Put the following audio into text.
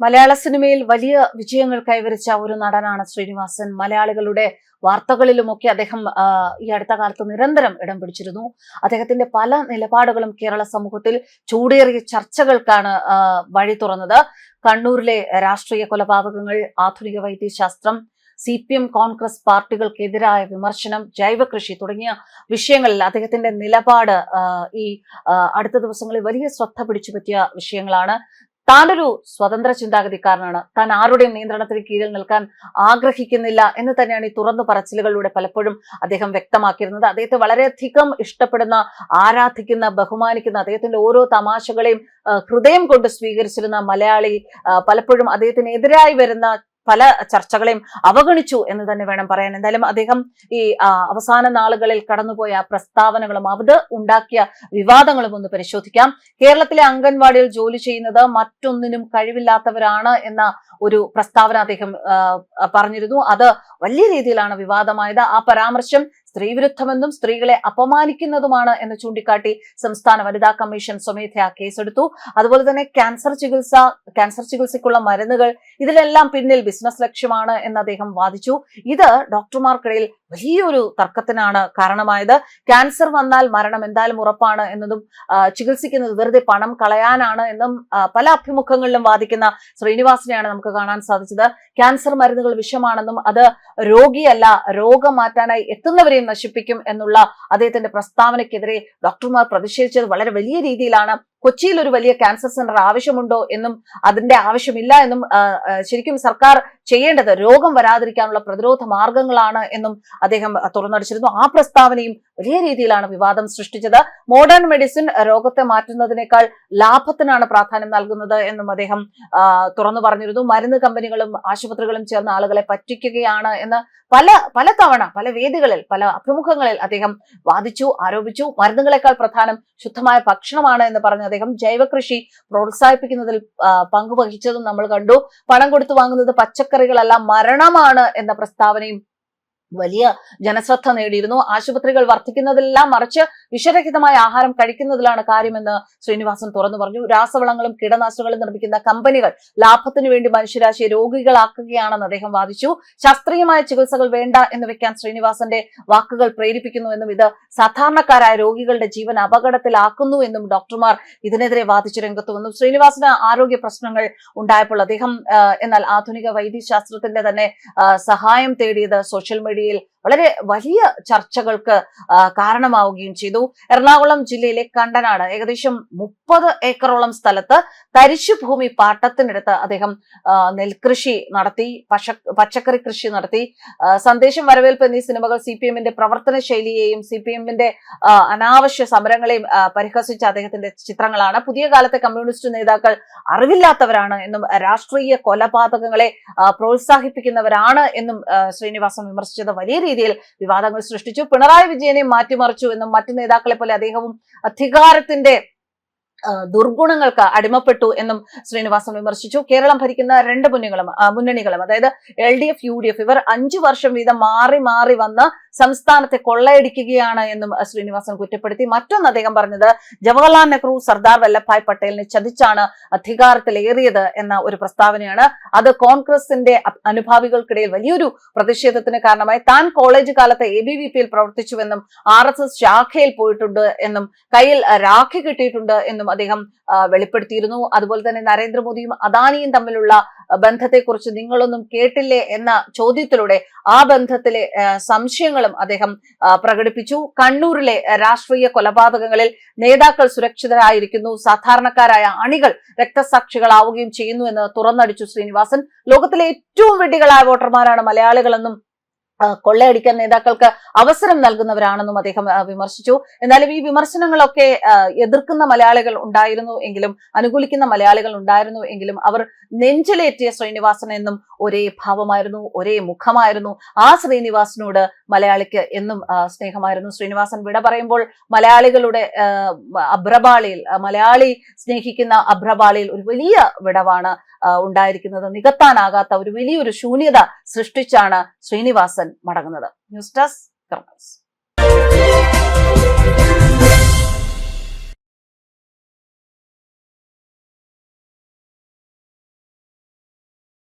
മലയാള സിനിമയിൽ വലിയ വിജയങ്ങൾ കൈവരിച്ച ഒരു നടനാണ് ശ്രീനിവാസൻ. മലയാളികളുടെ വാർത്തകളിലുമൊക്കെ അദ്ദേഹം ഈ അടുത്ത കാലത്ത് നിരന്തരം ഇടം പിടിച്ചിരുന്നു. അദ്ദേഹത്തിന്റെ പല നിലപാടുകളും കേരള സമൂഹത്തിൽ ചൂടേറിയ ചർച്ചകൾക്കാണ് വഴി തുറന്നത്. കണ്ണൂരിലെ രാഷ്ട്രീയ കൊലപാതകങ്ങൾ ആധുനിക വൈദ്യശാസ്ത്രം സി പി എം കോൺഗ്രസ് പാർട്ടികൾക്കെതിരായ വിമർശനം ജൈവകൃഷി തുടങ്ങിയ വിഷയങ്ങളിൽ അദ്ദേഹത്തിന്റെ നിലപാട് ഈ അടുത്ത ദിവസങ്ങളിൽ വലിയ ശ്രദ്ധ പിടിച്ചു പറ്റിയ വിഷയങ്ങളാണ്. താനൊരു സ്വതന്ത്ര ചിന്താഗതിക്കാരനാണ്. താൻ ആരുടെയും നിയന്ത്രണത്തിന് കീഴിൽ നിൽക്കാൻ ആഗ്രഹിക്കുന്നില്ല എന്ന് തന്നെയാണ് ഈ തുറന്നു പറച്ചിലുകളിലൂടെ പലപ്പോഴും അദ്ദേഹം വ്യക്തമാക്കിയിരുന്നത്. അദ്ദേഹത്തെ വളരെയധികം ഇഷ്ടപ്പെടുന്ന ആരാധിക്കുന്ന ബഹുമാനിക്കുന്ന അദ്ദേഹത്തിന്റെ ഓരോ തമാശകളെയും ഹൃദയം കൊണ്ട് സ്വീകരിച്ചിരുന്ന മലയാളി പലപ്പോഴും അദ്ദേഹത്തിനെതിരായി വരുന്ന പല ചർച്ചകളെയും അവഗണിച്ചു എന്ന് തന്നെ വേണം പറയാൻ. എന്തായാലും അദ്ദേഹം ഈ അവസാന നാളുകളിൽ കടന്നുപോയ പ്രസ്താവനകളും അത് ഉണ്ടാക്കിയ വിവാദങ്ങളും ഒന്ന് പരിശോധിക്കാം. കേരളത്തിലെ അംഗൻവാടിയിൽ ജോലി ചെയ്യുന്നത് മറ്റൊന്നിനും കഴിവില്ലാത്തവരാണ് എന്ന ഒരു പ്രസ്താവന അദ്ദേഹം പറഞ്ഞിരുന്നു. അത് വലിയ രീതിയിലാണ് വിവാദമായത്. ആ പരാമർശം സ്ത്രീവിരുദ്ധമെന്നും സ്ത്രീകളെ അപമാനിക്കുന്നതുമാണ് എന്ന് ചൂണ്ടിക്കാട്ടി സംസ്ഥാന വനിതാ കമ്മീഷൻ സ്വമേധയാ കേസെടുത്തു. അതുപോലെ തന്നെ ക്യാൻസർ ചികിത്സ ക്യാൻസർ ചികിത്സയ്ക്കുള്ള മരുന്നുകൾ ഇതിലെല്ലാം പിന്നിൽ ബിസിനസ് ലക്ഷ്യമാണ് എന്ന് അദ്ദേഹം വാദിച്ചു. ഇത് ഡോക്ടർമാർക്കിടയിൽ വലിയൊരു തർക്കത്തിനാണ് കാരണമായത്. ക്യാൻസർ വന്നാൽ മരണം എന്തായാലും ഉറപ്പാണ് എന്നതും ചികിത്സിക്കുന്നത് വെറുതെ പണം കളയാനാണ് എന്നും പല അഭിമുഖങ്ങളിലും വാദിക്കുന്ന ശ്രീനിവാസിനെയാണ് നമുക്ക് കാണാൻ സാധിച്ചത്. ക്യാൻസർ മരുന്നുകൾ വിഷമാണെന്നും അത് രോഗിയല്ല രോഗം മാറ്റാനായി എത്തുന്നവരെയും നശിപ്പിക്കും എന്നുള്ള അദ്ദേഹത്തിന്റെ പ്രസ്താവനയ്ക്കെതിരെ ഡോക്ടർമാർ പ്രതിഷേധിച്ചത് വളരെ വലിയ രീതിയിലാണ്. കൊച്ചിയിൽ ഒരു വലിയ ക്യാൻസർ സെന്റർ ആവശ്യമുണ്ടോ എന്നും അതിന്റെ ആവശ്യമില്ല എന്നും ശരിക്കും സർക്കാർ ചെയ്യേണ്ടത് രോഗം വരാതിരിക്കാനുള്ള പ്രതിരോധ മാർഗങ്ങളാണ് എന്നും അദ്ദേഹം തുറന്നടിച്ചിരുന്നു. ആ പ്രസ്താവനയും വലിയ രീതിയിലാണ് വിവാദം സൃഷ്ടിച്ചത്. മോഡേൺ മെഡിസിൻ രോഗത്തെ മാറ്റുന്നതിനേക്കാൾ ലാഭത്തിനാണ് പ്രാധാന്യം നൽകുന്നത് എന്നും അദ്ദേഹം തുറന്നു പറഞ്ഞിരുന്നു. മരുന്ന് കമ്പനികളും ആശുപത്രികളും ചേർന്ന ആളുകളെ പറ്റിക്കുകയാണ് എന്ന് പല പല തവണ പല വേദികളിൽ പല അഭിമുഖങ്ങളിൽ അദ്ദേഹം വാദിച്ചു ആരോപിച്ചു. മരുന്നുകളെക്കാൾ പ്രധാനം ശുദ്ധമായ ഭക്ഷണമാണ് എന്ന് പറഞ്ഞ അദ്ദേഹം ജൈവകൃഷി പ്രോത്സാഹിപ്പിക്കുന്നതിൽ പങ്കുവഹിച്ചതും നമ്മൾ കണ്ടു. പണം കൊടുത്തു വാങ്ങുന്നത് പച്ചക്കറികളല്ല മരണമാണ് എന്ന പ്രസ്താവനയും വലിയ ജനശ്രദ്ധ നേടിയിരുന്നു. ആശുപത്രികൾ വർദ്ധിക്കുന്നതെല്ലാം മറിച്ച് വിഷരഹിതമായ ആഹാരം കഴിക്കുന്നതിലാണ് കാര്യമെന്ന് ശ്രീനിവാസൻ തുറന്നു പറഞ്ഞു. രാസവളങ്ങളും കീടനാശിനികളും നിർമ്മിക്കുന്ന കമ്പനികൾ ലാഭത്തിനു വേണ്ടി മനുഷ്യരാശിയെ രോഗികളാക്കുകയാണെന്ന് അദ്ദേഹം വാദിച്ചു. ശാസ്ത്രീയമായ ചികിത്സകൾ വേണ്ട എന്ന് വെക്കാൻ ശ്രീനിവാസന്റെ വാക്കുകൾ പ്രേരിപ്പിക്കുന്നു എന്നും ഇത് സാധാരണക്കാരായ രോഗികളുടെ ജീവൻ അപകടത്തിലാക്കുന്നു എന്നും ഡോക്ടർമാർ ഇതിനെതിരെ വാദിച്ചു രംഗത്ത് വന്നു. ശ്രീനിവാസന് ആരോഗ്യ പ്രശ്നങ്ങൾ ഉണ്ടായപ്പോൾ അദ്ദേഹം എന്നാൽ ആധുനിക വൈദ്യശാസ്ത്രത്തിന്റെ തന്നെ സഹായം തേടിയത് സോഷ്യൽ മീഡിയയിൽ വളരെ വലിയ ചർച്ചകൾക്ക് കാരണമാവുകയും ചെയ്തു. എറണാകുളം ജില്ലയിലെ കണ്ടനാട് ഏകദേശം മുപ്പത് ഏക്കറോളം സ്ഥലത്ത് തരിശുഭൂമി പാട്ടത്തിനടുത്ത് അദ്ദേഹം നെൽകൃഷി നടത്തി പശ പച്ചക്കറി കൃഷി നടത്തി. സന്ദേശം വരവേൽപ്പ് എന്നീ സിനിമകൾ സി പി എമ്മിന്റെ പ്രവർത്തന ശൈലിയെയും സി പി എമ്മിന്റെ അനാവശ്യ സമരങ്ങളെയും പരിഹസിച്ച അദ്ദേഹത്തിന്റെ ചിത്രങ്ങളാണ്. പുതിയ കാലത്തെ കമ്മ്യൂണിസ്റ്റ് നേതാക്കൾ അറിവില്ലാത്തവരാണ് എന്നും രാഷ്ട്രീയ കൊലപാതകങ്ങളെ പ്രോത്സാഹിപ്പിക്കുന്നവരാണ് എന്നും ശ്രീനിവാസം വിമർശിച്ചത്. വലിയ വിവാദങ്ങൾ സൃഷ്ടിച്ചു. പിണറായി വിജയനെ മാറ്റിമറിച്ചു എന്നും മറ്റു നേതാക്കളെ പോലെ അദ്ദേഹവും അധികാരത്തിന്റെ ദുർഗുണങ്ങൾക്ക് അടിമപ്പെട്ടു എന്നും ശ്രീനിവാസൻ വിമർശിച്ചു. കേരളം ഭരിക്കുന്ന രണ്ട് മുന്നണികളും മുന്നണികളും അതായത് L D F U D F ഇവർ അഞ്ചു വർഷം വീതം മാറി മാറി വന്ന് സംസ്ഥാനത്തെ കൊള്ളയടിക്കുകയാണ് എന്നും ശ്രീനിവാസൻ കുറ്റപ്പെടുത്തി. മറ്റൊന്ന് അദ്ദേഹം പറഞ്ഞത് ജവഹർലാൽ നെഹ്റു സർദാർ വല്ലഭായ് പട്ടേലിനെ ചതിച്ചാണ് അധികാരത്തിലേറിയത് എന്ന ഒരു പ്രസ്താവനയാണ്. അത് കോൺഗ്രസിന്റെ അനുഭാവികൾക്കിടയിൽ വലിയൊരു പ്രതിഷേധത്തിന് കാരണമായി. താൻ കോളേജ് കാലത്ത് എ ബി വി പിയിൽ പ്രവർത്തിച്ചുവെന്നും ആർ എസ് എസ് ശാഖയിൽ പോയിട്ടുണ്ട് എന്നും കയ്യിൽ രാഖി കിട്ടിയിട്ടുണ്ട് എന്നും അദ്ദേഹം ആ, വെളിപ്പെടുത്തിയിരുന്നു. അതുപോലെ തന്നെ നരേന്ദ്രമോദിയും അദാനിയും തമ്മിലുള്ള ബന്ധത്തെക്കുറിച്ച് നിങ്ങളൊന്നും കേട്ടില്ലേ എന്ന ചോദ്യത്തിലൂടെ ആ ബന്ധത്തിലെ സംശയങ്ങളും അദ്ദേഹം പ്രകടിപ്പിച്ചു. കണ്ണൂരിലെ രാഷ്ട്രീയ കൊലപാതകങ്ങളിൽ നേതാക്കൾ സുരക്ഷിതരായിരിക്കുന്നു. സാധാരണക്കാരായ അണികൾ രക്തസാക്ഷികളാവുകയും ചെയ്യുന്നു എന്ന് തുറന്നടിച്ചു ശ്രീനിവാസൻ. ലോകത്തിലെ ഏറ്റവും വെടികളായ വോട്ടർമാരാണ് മലയാളികളെന്നും കൊള്ളയടിക്കാൻ നേതാക്കൾക്ക് അവസരം നൽകുന്നവരാണെന്നും അദ്ദേഹം വിമർശിച്ചു. എന്നാലും ഈ വിമർശനങ്ങളൊക്കെ എതിർക്കുന്ന മലയാളികൾ ഉണ്ടായിരുന്നു എങ്കിലും അനുകൂലിക്കുന്ന മലയാളികൾ ഉണ്ടായിരുന്നു എങ്കിലും അവർ നെഞ്ചിലേറ്റിയ ശ്രീനിവാസൻ എന്നും ഒരേ ഭാവമായിരുന്നു ഒരേ മുഖമായിരുന്നു. ആ ശ്രീനിവാസനോട് മലയാളിക്ക് എന്നും സ്നേഹമായിരുന്നു. ശ്രീനിവാസൻ വിട പറയുമ്പോൾ മലയാളികളുടെ അഭ്രപാളിയിൽ മലയാളി സ്നേഹിക്കുന്ന അഭ്രപാളിയിൽ ഒരു വലിയ വിടവാണ് ഉണ്ടായിരിക്കുന്നത്. നികത്താനാകാത്ത ഒരു വലിയൊരു ശൂന്യത സൃഷ്ടിച്ചാണ് ശ്രീനിവാസൻ മടങ്ങുന്നത്. News desk കർമ്മസ്